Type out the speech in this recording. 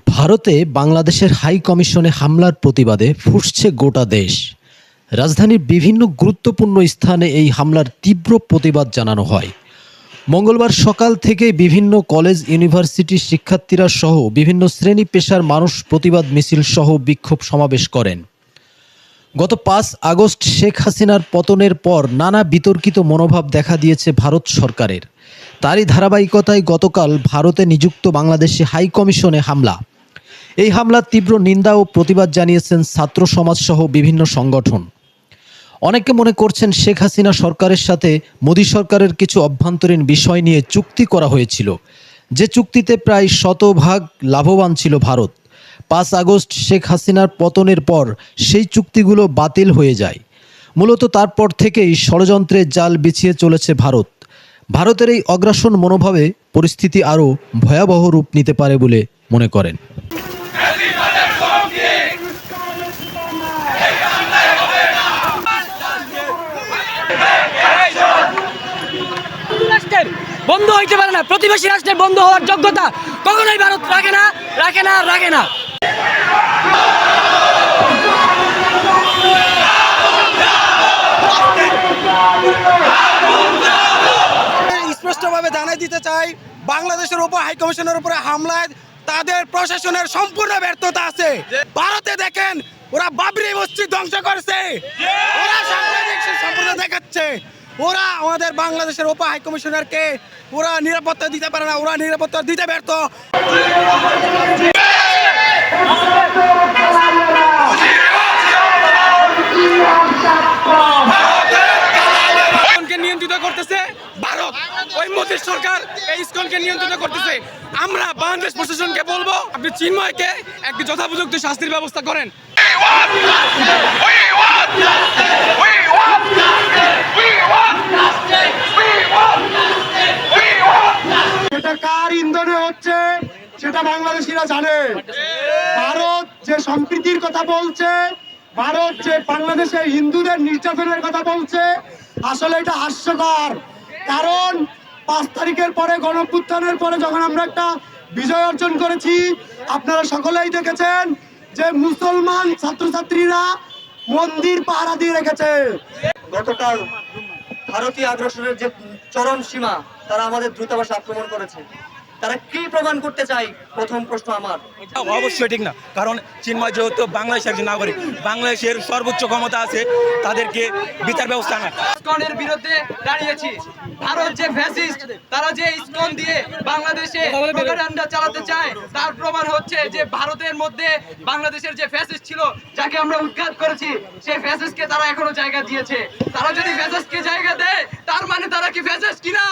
ভারতে বাংলাদেশের হাই কমিশনে হামলার প্রতিবাদে ফুসছে গোটা দেশ। রাজধানীর বিভিন্ন গুরুত্বপূর্ণ স্থানে এই হামলার তীব্র প্রতিবাদ জানানো হয়। মঙ্গলবার সকাল থেকে বিভিন্ন কলেজ ইউনিভার্সিটির শিক্ষার্থীরা সহ বিভিন্ন শ্রেণি পেশার মানুষ প্রতিবাদ মিছিল সহ বিক্ষোভ সমাবেশ করেন। গত পাঁচ আগস্ট শেখ হাসিনার পতনের পর নানা বিতর্কিত মনোভাব দেখা দিয়েছে ভারত সরকারের। তারই ধারাবাহিকতায় গতকাল ভারতে নিযুক্ত বাংলাদেশি হাই কমিশনে হামলা। এই হামলার তীব্র নিন্দা ও প্রতিবাদ জানিয়েছেন ছাত্র সমাজ সহ বিভিন্ন সংগঠন। অনেকে মনে করছেন শেখ হাসিনা সরকারের সাথে মোদী সরকারের কিছু অভ্যন্তরীণ বিষয় নিয়ে চুক্তি করা হয়েছিল, যে চুক্তিতে প্রায় শতভাগ লাভবান ছিল ভারত। পাঁচ আগস্ট শেখ হাসিনার পতনের পর সেই চুক্তিগুলো বাতিল হয়ে যায়। মূলত তারপর থেকেই ষড়যন্ত্রের জাল বিছিয়ে চলেছে ভারত। ভারতের এই অগ্রাসন মনোভাবে পরিস্থিতি আরও ভয়াবহ রূপ নিতে পারে বলে মনে করেন। বন্ধ হইতে পারে না। প্রতিবেশী রাষ্ট্রের বন্ধ হওয়ার যোগ্যতা কখনোই ভারত রাখে না রাখে না রাখে না। স্পষ্টভাবে জানাই দিতে চাই বাংলাদেশের উপর হাই কমিশনের উপরে হামলায় তাদের প্রশাসনের সম্পূর্ণ ব্যর্থতা আছে। ভারতে দেখেন ওরা বাবরি মসজিদ ধ্বংস করছে। ওরা সাংবাদিক সম্পূর্ণ দেখাচ্ছে। ওরা আমাদের বাংলাদেশের উপর হাই কমিশনারকে ওরা নিরাপত্তা দিতে পারে না ওরা নিরাপত্তা দিতে ব্যর্থ। নিয়ন্ত্রিত করতেছে? ভারত ওই মোদীর সরকার এই ইস্কনকে নিয়ন্ত্রিত করতেছে। আমরা বাংলাদেশ প্রশাসনকে বলব, আপনি চিন্ময়কে একটি যথাপযুক্ত শাস্তির ব্যবস্থা করেন। সেটা কার ইন্ধনে হচ্ছে, সেটা বাংলাদেশিরা জানে। ভারত যে সম্প্রীতির কথা বলছে, ভারত যে বাংলাদেশে হিন্দুদের নির্যাতনের কথা বলছে, আসলে এটা হাস্যকর। কারণ পাঁচ তারিখের পরে গণপুত্থানের পরে যখন আমরা একটা বিজয় অর্জন করেছি, আপনারা সকলেই দেখেছেন যে মুসলমান ছাত্রছাত্রীরা মন্দির পাহারা দিয়ে রেখেছে। গতকাল ভারতীয় আগ্রাসনের যে চরম সীমা, তারা আমাদের দূতাবাসে আক্রমণ করেছে। তারা কি প্রমাণ করতে চাই প্রথম প্রশ্ন আমার। অবশ্যই ঠিক না কারণ চিন্ময় যেহেতু বাংলাদেশের একজন নাগরিক বাংলাদেশের সর্বোচ্চ ক্ষমতা আছে তাদেরকে বিচার ব্যবস্থা না ইসকনের বিরুদ্ধে দাঁড়িয়েছি। ভারত যে ফ্যাসিস্ট তারা যে ইসকন দিয়ে বাংলাদেশে প্রোপাগান্ডা চালাতে চায় তার প্রমাণ হচ্ছে যে ভারতের মধ্যে বাংলাদেশের যে ফ্যাসিস্ট ছিল যাকে আমরা উৎখাত করেছি সেই ফ্যাসিস্টকে তারা এখনও জায়গা দিয়েছে। তারা যদি ফ্যাসিস্টকে জায়গা দেয় তার মানে তারা কি ফ্যাসিস্ট কিনা?